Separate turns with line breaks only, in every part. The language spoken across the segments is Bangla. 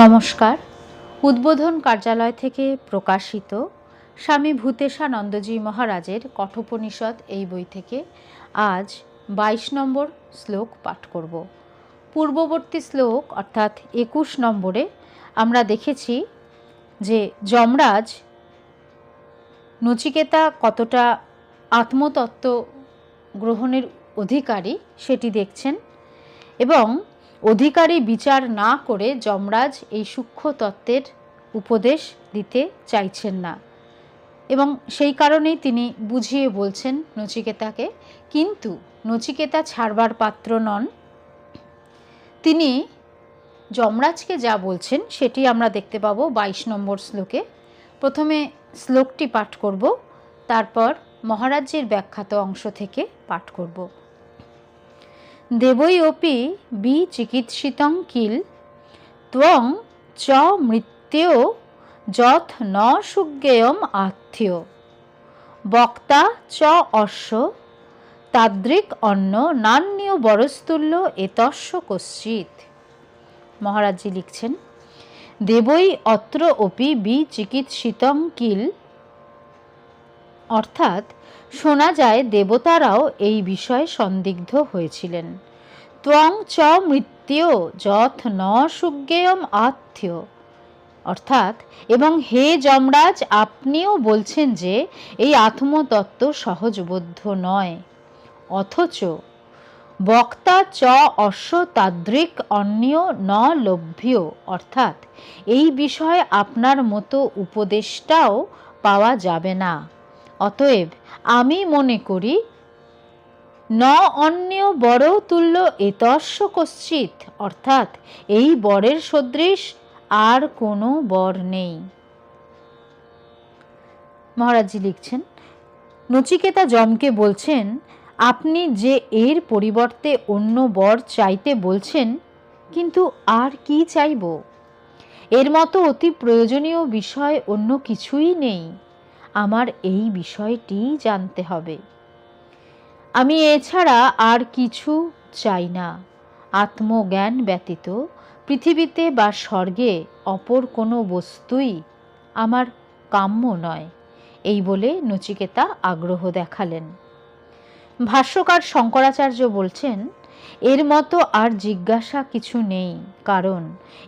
নমস্কার। উদ্বোধন কার্যালয় থেকে প্রকাশিত স্বামী ভূতেশানন্দজি মহারাজের কঠোপনিষদ এই বই থেকে আজ বাইশ নম্বর শ্লোক পাঠ করব। পূর্ববর্তী শ্লোক অর্থাৎ একুশ নম্বরে আমরা দেখেছি যে যমরাজ নচিকেতা কতটা আত্মতত্ত্ব গ্রহণের অধিকারী সেটি দেখছেন এবং অধিকারী বিচার না করে যমরাজ এই সূক্ষ্ম তত্ত্বের উপদেশ দিতে চাইছেন না। এবং সেই কারণেই তিনি বুঝিয়ে বলছেন নচিকেতাকে, কিন্তু নচিকেতা ছাড়বার পাত্র নন। তিনি যমরাজকে যা বলছেন সেটি আমরা দেখতে পাবো বাইশ নম্বর শ্লোকে। প্রথমে শ্লোকটি পাঠ করব, তারপর মহারাজ্যের ব্যাখ্যাত অংশ থেকে পাঠ করব। দেবৈ অপি বি চিকিৎসিতং কিল। ত্বং চ মৃত্যু যথ ন সুজ্ঞেয়ম আত্মীয়। বক্তা চ অশ্ব তাদ্রিক অন্ন নান্যীয় বরস্তুল্য, এতস্য কশ্চিৎ। মহারাজজি লিখছেন দেবই অত্র অপি বি চিকিৎসিতং কিল। অর্থাৎ শোনা যায় দেবতারাও এই বিষয়ে সন্দিগ্ধ হয়েছিলেন। ত্বং চ মৃত্যু যথ ন সুজ্ঞেয়ম আথ্য অর্থাৎ, এবং হে যমরাজ, আপনিও বলছেন যে, এই আত্মতত্ত্ব সহজবোধ্য নয়। অথচ, বক্তা চ অশ্ব অন্য ন লভ্য। অর্থাৎ, এই বিষয়ে আপনার মতো উপদেশটাও পাওয়া যাবে না। অতএব আমি মনে করি, ন অন্য বড় তুল্য এতস্য কশ্চিত অর্থাৎ এই বরের সদৃশ আর কোনো বর নেই। মহারাজজি লিখছেন, নচিকেতা জমকে বলছেন, আপনি যে এর পরিবর্তে অন্য বর চাইতে বলছেন, কিন্তু আর কি চাইব? এর মতো অতি প্রয়োজনীয় বিষয় অন্য কিছুই নেই। আমার এই বিষয়টি জানতে হবে। আমি এছাড়া আর কিছু চাই না। আত্মজ্ঞান ব্যতীত পৃথিবীতে বা স্বর্গে অপর কোনো বস্তুই আমার কাম্য নয়, এই বলে নচিকেতা আগ্রহ দেখালেন। ভাষ্যকার শঙ্করাচার্য বলছেন, এর মতো আর জিজ্ঞাসা কিছু নেই, কারণ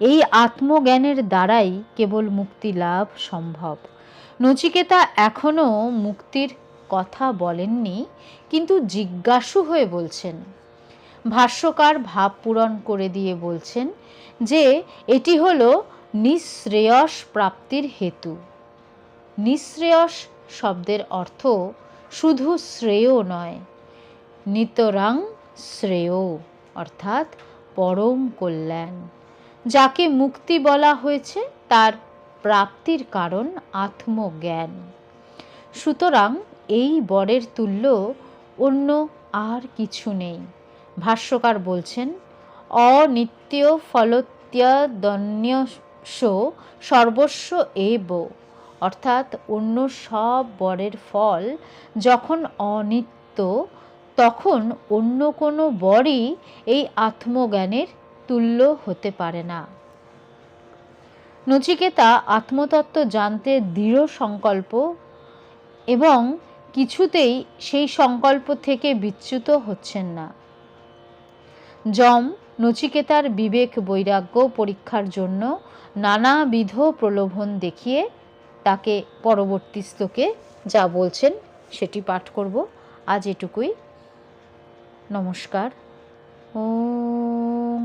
এই আত্মজ্ঞানের দ্বারাই কেবল মুক্তি লাভ সম্ভব। নচিকেতা এখনও মুক্তির কথা বলেননি, কিন্তু জিজ্ঞাসু হয়ে বলছেন। ভাষ্যকার ভাব পূরণ করে দিয়ে বলছেন যে, এটি হলো নিঃশ্রেয়স প্রাপ্তির হেতু। নিঃশ্রেয়স শব্দের অর্থ শুধু শ্রেয় নয়, নিতরাং শ্রেয়, অর্থাৎ পরম কল্যাণ। যাকে মুক্তি বলা হয়েছে, তার প্রাপ্তির কারণ আত্মজ্ঞান। সুতরাং এই বরের তুল্য অন্য আর কিছু নেই। ভাষ্যকার বলছেন, অনিত্য ফলত্যদন্যস সর্বস্ব এব। অর্থাৎ অন্য সব বরের ফল যখন অনিত্য, তখন অন্য কোনো বরই এই আত্মজ্ঞানের তুল্য হতে পারে না। নচিকেতা আত্মতত্ত্ব জানতে দৃঢ় সংকল্প এবং কিছুতেই সেই সংকল্প থেকে বিচ্যুত হচ্ছেন না। যম নচিকেতার বিবেক বৈরাগ্য পরীক্ষার জন্য নানাবিধ প্রলোভন দেখিয়ে তাকে পরবর্তী শ্লোকে যা বলছেন সেটি পাঠ করব। আজ এটুকুই। নমস্কার। ওম